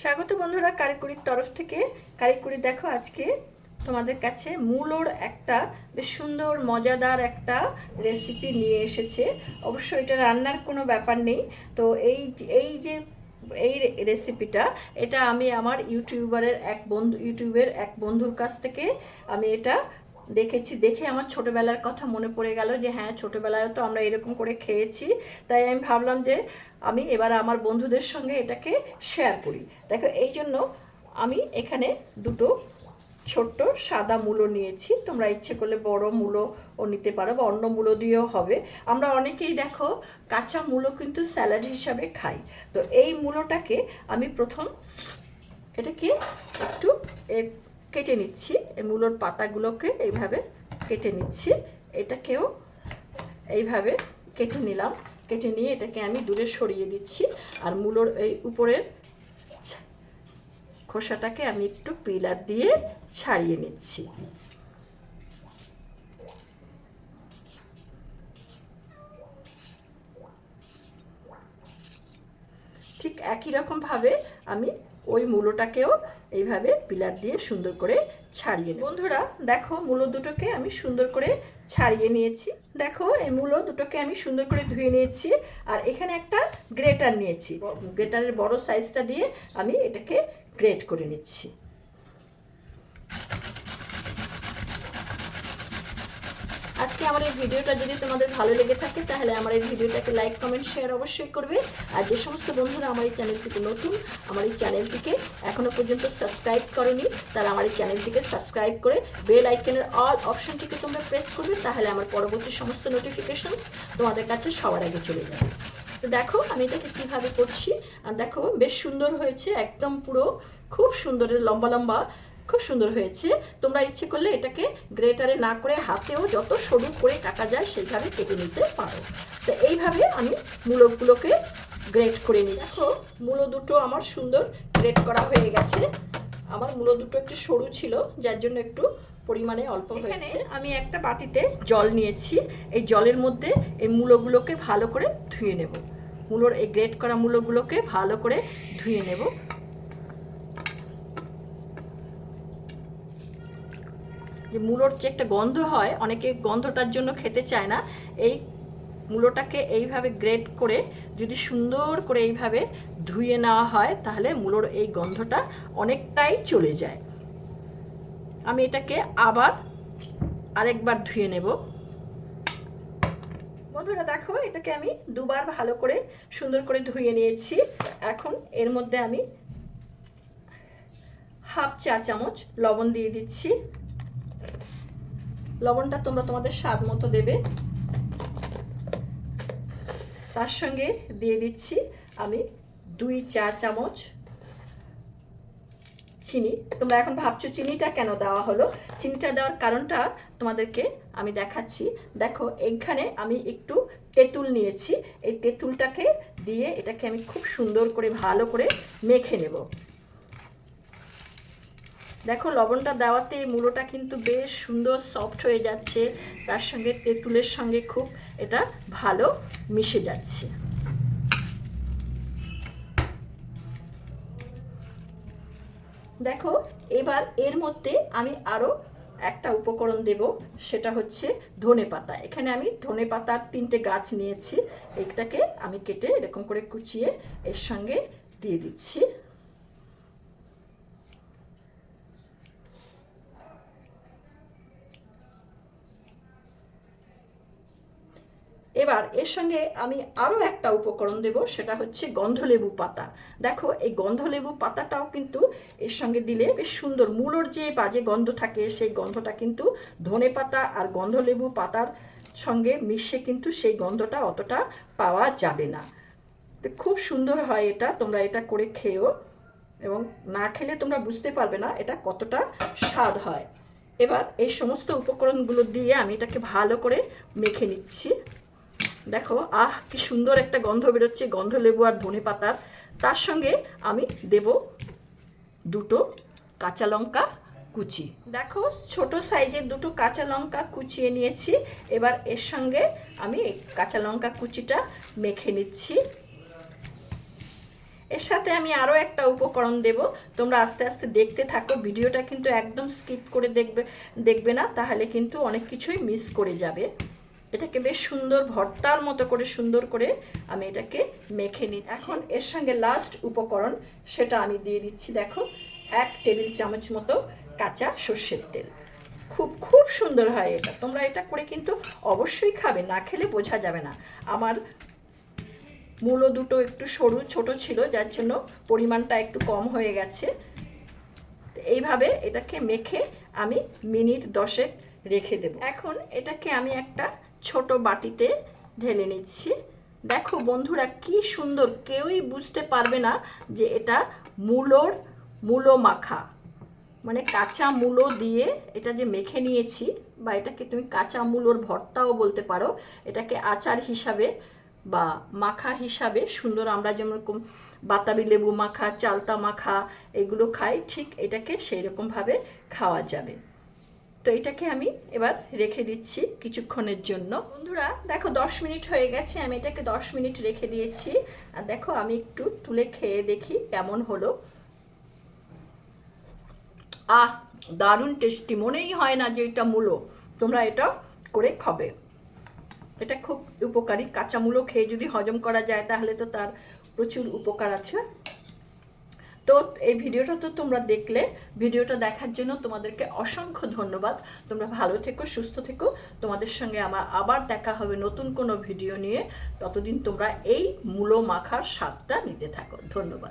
স্বাগত বন্ধুরা কারিকুরির তরফ থেকে। কারিকুরি, দেখো আজকে তোমাদের কাছে মূলোর একটা বেশ সুন্দর, মজাদার একটা রেসিপি নিয়ে এসেছে। অবশ্য এটা রান্নার কোনো ব্যাপার নেই। তো এই এই যে, এই রেসিপিটা এটা আমি আমার ইউটিউবারের এক বন্ধু, ইউটিউবের এক বন্ধুর কাছ থেকে আমি এটা দেখেছি, দেখে আমার ছোটবেলার কথা মনে পড়ে গেল যে হ্যাঁ ছোটবেলায় তো আমরা এরকম করে খেয়েছি। তাই আমি ভাবলাম যে আমি এবার আমার বন্ধুদের সঙ্গে এটাকে শেয়ার করি। দেখো, এই জন্য আমি এখানে দুটো ছোট্ট সাদা মূলো নিয়েছি। তোমরা ইচ্ছে করলে বড় মূলো ও নিতে পারো বা অন্য মূলো দিয়েও হবে। আমরা অনেকেই দেখো কাঁচা মূলো কিন্তু স্যালাড হিসাবে খাই। তো এই মূলোটাকে আমি প্রথম এটাকে একটু এ কেটে নিচ্ছি। এই মূলোর পাতাগুলোকে এইভাবে কেটে নিচ্ছি। এটাকেও এইভাবে কেটে নিলাম। কেটে নিয়ে এটাকে আমি দূরে সরিয়ে দিচ্ছি। আর মূলোর এই উপরের খোসাটাকে আমি একটু পিলার দিয়ে ছাড়িয়ে নিচ্ছি। ঠিক একই রকমভাবে আমি ওই মূলোটাকেও এইভাবে পিলার দিয়ে সুন্দর করে ছাড়িয়ে। বন্ধুরা, দেখো মূলো দুটোকে আমি সুন্দর করে ছাড়িয়ে নিয়েছি। দেখো, এই মূলো দুটোকে আমি সুন্দর করে ধুয়ে নিয়েছি আর এখানে একটা গ্রেটার নিয়েছি। গ্রেটারের বড় সাইজটা দিয়ে আমি এটাকে গ্রেট করে নিচ্ছি। আজকে আমার এই ভিডিওটা যদি তোমাদের ভালো লেগে থাকে, তাহলে আমার এই ভিডিওটাকে লাইক কমেন্ট শেয়ার অবশ্যই করবে। আর যে সমস্ত বন্ধুরা আমার এই চ্যানেলটিতে নতুন, আমার এই চ্যানেলটিকে এখনও পর্যন্ত সাবস্ক্রাইব করনি, তারা আমার এই চ্যানেলটিকে সাবস্ক্রাইব করে বেল আইকনের অল অপশনটিকে তোমরা প্রেস করবে, তাহলে আমার পরবর্তী সমস্ত নোটিফিকেশনস তোমাদের কাছে সবার আগে চলে যাবে। তো দেখো, আমি এটাকে কীভাবে করছি দেখো, বেশ সুন্দর হয়েছে, একদম পুরো, খুব সুন্দর, লম্বা লম্বা খুব সুন্দর হয়েছে। তোমরা ইচ্ছে করলে এটাকে গ্রেটারে না করে হাতেও যত সরু করে কাটা যায় সেইভাবে কেটে নিতে পারো। তো এইভাবে আমি মূলগুলোকে গ্রেট করে নিই দেখো মূলো দুটো আমার সুন্দর গ্রেট করা হয়ে গেছে। আমার মূলো দুটো একটু সরু ছিল যার জন্য একটু পরিমাণে অল্প হয়েছে। আমি একটা বাটিতে জল নিয়েছি। এই জলের মধ্যে এই মূলোগুলোকে ভালো করে ধুয়ে নেব। মূলোর এই গ্রেট করা মূলোগুলোকে ভালো করে ধুয়ে নেব। যে মূলোর যে একটা গন্ধ হয়, অনেকে গন্ধটার জন্য খেতে চায় না। এই মূলোটাকে এইভাবে গ্রেট করে, যদি সুন্দর করে এইভাবে ধুয়ে নেওয়া হয়, তাহলে মূলোর এই গন্ধটা অনেকটাই চলে যায়। আমি এটাকে আবার আরেকবার ধুয়ে নেব। বন্ধুরা দেখো, এটাকে আমি দুবার ভালো করে সুন্দর করে ধুয়ে নিয়েছি। এখন এর মধ্যে আমি হাফ চা চামচ লবণ দিয়ে দিচ্ছি। লবণটা তোমরা তোমাদের স্বাদ মতো দেবে। তার সঙ্গে দিয়ে দিচ্ছি আমি দুই চা চামচ চিনি। তোমরা এখন ভাবছ চিনিটা কেন দেওয়া হলো? চিনিটা দেওয়ার কারণটা তোমাদেরকে আমি দেখাচ্ছি। দেখো, এইখানে আমি একটু তেঁতুল নিয়েছি। এই তেঁতুলটাকে দিয়ে এটাকে আমি খুব সুন্দর করে, ভালো করে মেখে নেব। দেখো, লবণটা দেওয়াতে মূলোটা কিন্তু বেশ সুন্দর সফট হয়ে যাচ্ছে। তার সঙ্গে তেঁতুলের সঙ্গে খুব এটা ভালো মিশে যাচ্ছে। দেখো, এবার এর মধ্যে আমি আরও একটা উপকরণ দেব, সেটা হচ্ছে ধনে পাতা। এখানে আমি ধনে পাতার তিনটে গাছ নিয়েছি এটাকে আমি কেটে এরকম করে কুচিয়ে এর সঙ্গে দিয়ে দিচ্ছি। এবার এর সঙ্গে আমি আরও একটা উপকরণ দেব, সেটা হচ্ছে গন্ধলেবু পাতা। দেখো, এই গন্ধলেবু পাতাটাও কিন্তু এর সঙ্গে দিলে বেশ সুন্দর। মূলোর যে বাজে গন্ধ থাকে, সেই গন্ধটা কিন্তু ধনে পাতা আর গন্ধলেবু পাতার সঙ্গে মিশে কিন্তু সেই গন্ধটা অতটা পাওয়া যাবে না। তো খুব সুন্দর হয় এটা, তোমরা এটা করে খেয়েও এবং না খেলে তোমরা বুঝতে পারবে না এটা কতটা স্বাদ হয়। এবার এই সমস্ত উপকরণগুলো দিয়ে আমি এটাকে ভালো করে মেখে নিচ্ছি। দেখো, আহ, কি সুন্দর একটা গন্ধ বেরোচ্ছে, গন্ধ লেবু আর ধনে পাতার। তার সঙ্গে আমি দেব দুটো কাঁচা লঙ্কা কুচি। দেখো, ছোট সাইজের দুটো কাঁচা লঙ্কা কুচিয়ে নিয়েছি। এবার এর সঙ্গে আমি কাঁচা লঙ্কা কুচিটা মেখে নিচ্ছি। এর সাথে আমি আরও একটা উপকরণ দেব। তোমরা আস্তে আস্তে দেখতে থাকো, ভিডিওটা কিন্তু একদম স্কিপ করে দেখবে দেখবে না, তাহলে কিন্তু অনেক কিছুই মিস করে যাবে। এটাকে বেশ সুন্দর ভর্তার মতো করে সুন্দর করে আমি এটাকে মেখে নিচ্ছি। এখন এর সঙ্গে লাস্ট উপকরণ সেটা আমি দিয়ে দিচ্ছি, দেখো, এক টেবিল চামচ মতো কাঁচা সর্ষের তেল। খুব খুব সুন্দর হয় এটা। তোমরা এটা করে কিন্তু অবশ্যই খাবে, না খেলে বোঝা যাবে না। আমার মূলো দুটো একটু সরু, ছোট ছিল, যার জন্য পরিমাণটা একটু কম হয়ে গেছে। এইভাবে এটাকে মেখে আমি মিনিট দশেক রেখে দেব। এখন এটাকে আমি একটা ছোট বাটিতে ঢেলে নিচ্ছি। দেখো বন্ধুরা কি সুন্দর, কেউই বুঝতে পারবে না যে এটা মূলোর মূলো মাখা মানে কাঁচা মূলো দিয়ে এটা যে মেখে নিয়েছি, বা এটাকে তুমি কাঁচা মূলোর ভর্তাও বলতে পারো, এটাকে আচার হিসাবে বা মাখা হিসাবে সুন্দর আমরা যেরকম বাতাবি লেবু মাখা, চালতা মাখা, এগুলো খাই, ঠিক এটাকে সেই রকমভাবে খাওয়া যাবে। তো এটাকে আমি এবার রেখে দিচ্ছি কিছুক্ষণের জন্য। বন্ধুরা, দেখো দশ মিনিট হয়ে গেছে, আমি এটাকে দশ মিনিট রেখে দিয়েছি। আর দেখো, আমি একটু তুলে খেয়ে দেখি কেমন হলো। আহ, দারুণ টেস্টি মনেই হয় না যে এটা মূলো। তোমরা এটা করে খাবে। এটা খুব উপকারী। কাঁচা মূলো খেয়ে যদি হজম করা যায়, তাহলে তো তার প্রচুর উপকার আছে। তো এই ভিডিওটা তো তোমরা দেখলে। ভিডিওটা দেখার জন্য তোমাদেরকে অসংখ্য ধন্যবাদ। তোমরা ভালো থেকো, সুস্থ থেকো। তোমাদের সঙ্গে আমার আবার দেখা হবে নতুন কোনো ভিডিও নিয়ে। ততদিন তোমরা এই মূলো মাখার স্বাদটা নিতে থাকো। ধন্যবাদ।